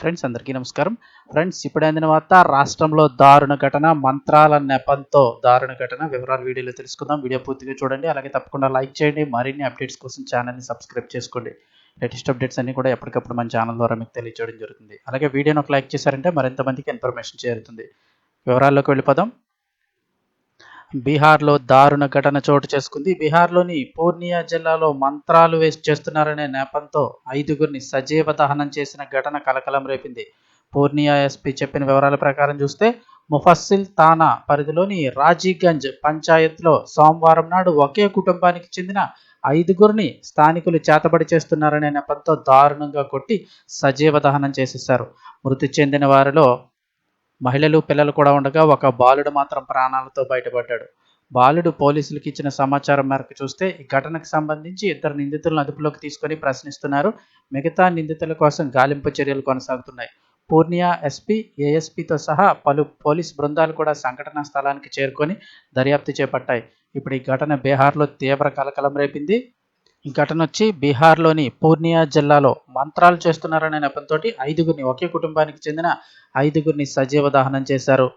Friends అందరికీ నమస్కారం. Friends ఇప్పుడు అందిన వార్త రాష్ట్రంలో దారుణ ఘటన మంత్రాల నెపంతో దారుణ ఘటన. వివరాలు వీడియోలో తెలుసుకుందాం. వీడియో పూర్తిగా చూడండి. అలాగే తప్పకుండా లైక్ చేయండి. మరిన్ని అప్డేట్స్ కోసం ఛానల్ని సబ్స్క్రైబ్ చేసుకోండి. లేటెస్ట్ అప్డేట్స్ అన్ని కూడా ఎప్పటికప్పుడు మన ఛానల్ ద్వారా మీకు తెలియజేయడం జరుగుతుంది. అలాగే వీడియోని ఒక లైక్ చేశారంటే మరింత మందికి ఇన్ఫర్మేషన్ చేరుతుంది. వివరాల్లోకి వెళ్ళిపోదాం. బీహార్లో దారుణ ఘటన చోటు చేసుకుంది. బీహార్లోని పూర్ణియా జిల్లాలో మంత్రాలు వేసి చేస్తున్నారనే నేపంతో ఐదుగురిని సజీవ దహనం చేసిన ఘటన కలకలం రేపింది. పూర్ణియా ఎస్పీ చెప్పిన వివరాల ప్రకారం చూస్తే ముఫస్సిల్ తానా పరిధిలోని రాజీగంజ్ పంచాయత్లో సోమవారం నాడు ఒకే కుటుంబానికి చెందిన ఐదుగురిని స్థానికులు చేతబడి చేస్తున్నారనే నెపంతో దారుణంగా కొట్టి సజీవ దహనం చేసేశారు. మృతి చెందిన వారిలో మహిళలు పిల్లలు కూడా ఉండగా ఒక బాలుడు మాత్రం ప్రాణాలతో బయటపడ్డాడు. బాలుడు పోలీసులకు ఇచ్చిన సమాచారం మేరకు చూస్తే ఈ ఘటనకు సంబంధించి ఇద్దరు నిందితులను అదుపులోకి తీసుకొని ప్రశ్నిస్తున్నారు. మిగతా నిందితుల కోసం గాలింపు చర్యలు కొనసాగుతున్నాయి. పూర్ణియా ఎస్పీ ఏఎస్పీతో సహా పలు పోలీస్ బృందాలు కూడా సంఘటనా స్థలానికి చేరుకొని దర్యాప్తు చేపట్టాయి. ఇప్పుడు ఈ ఘటన బీహార్లో తీవ్ర కలకలం రేపింది. ఘటన వచ్చి బీహార్లోని పూర్ణియా జిల్లాలో మంత్రాలు చేస్తున్నారనే నెపంతో ఐదుగురిని ఒకే కుటుంబానికి చెందిన ఐదుగురిని సజీవ దహనం చేశారు.